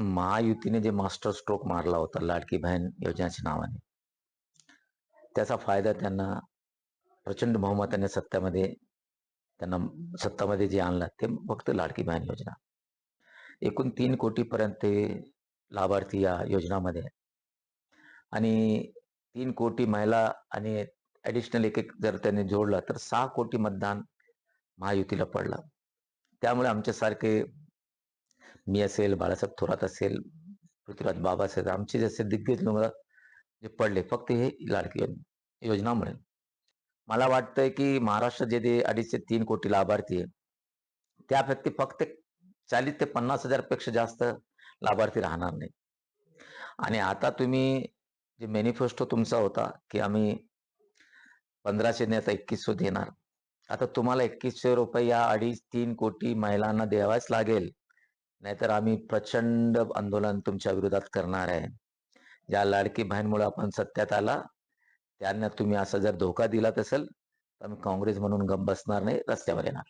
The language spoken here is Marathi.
महायुतीने जे मास्टर स्ट्रोक मारला होता लाडकी बहीण योजनेच्या नावाने. त्याचा फायदा त्यांना प्रचंड बहुमताने सत्तामध्ये त्यांना सत्तामध्ये जे आणलं ते फक्त लाडकी बहीण योजना. एकूण तीन कोटीपर्यंत ते लाभार्थी या योजनामध्ये आहे. आणि तीन कोटी महिला आणि ॲडिशनल एक एक जर त्यांनी जोडला तर सहा कोटी मतदान महायुतीला पडलं. त्यामुळे आमच्यासारखे मी असेल बाळासाहेब थोरात असेल पृथ्वीराज बाबा असेल आमचे जसे दिग्गज लोक जे पडले फक्त हे लाडकी योज- योजनामुळे मला वाटतंय की महाराष्ट्रात जे ते अडीच ते तीन कोटी लाभार्थी आहे त्यापैकी फक्त चाळीस ते पन्नास हजारपेक्षा जास्त लाभार्थी राहणार नाही आणि आता तुम्ही जे मॅनिफेस्टो तुमचा होता की आम्ही पंधराशे नाही आता एकवीसशे देणार. आता तुम्हाला एकवीसशे रुपये या अडीच तीन कोटी महिलांना द्यावाच लागेल. नाहीतर आम्ही प्रचंड आंदोलन तुमच्या विरोधात करणार आहे. ज्या लाडकी बहीणमुळे आपण सत्यात आला. त्यांना तुम्ही असा जर धोका दिलात असेल तर आम्ही काँग्रेस म्हणून गप बसणार नाही रस्त्यावर येणार.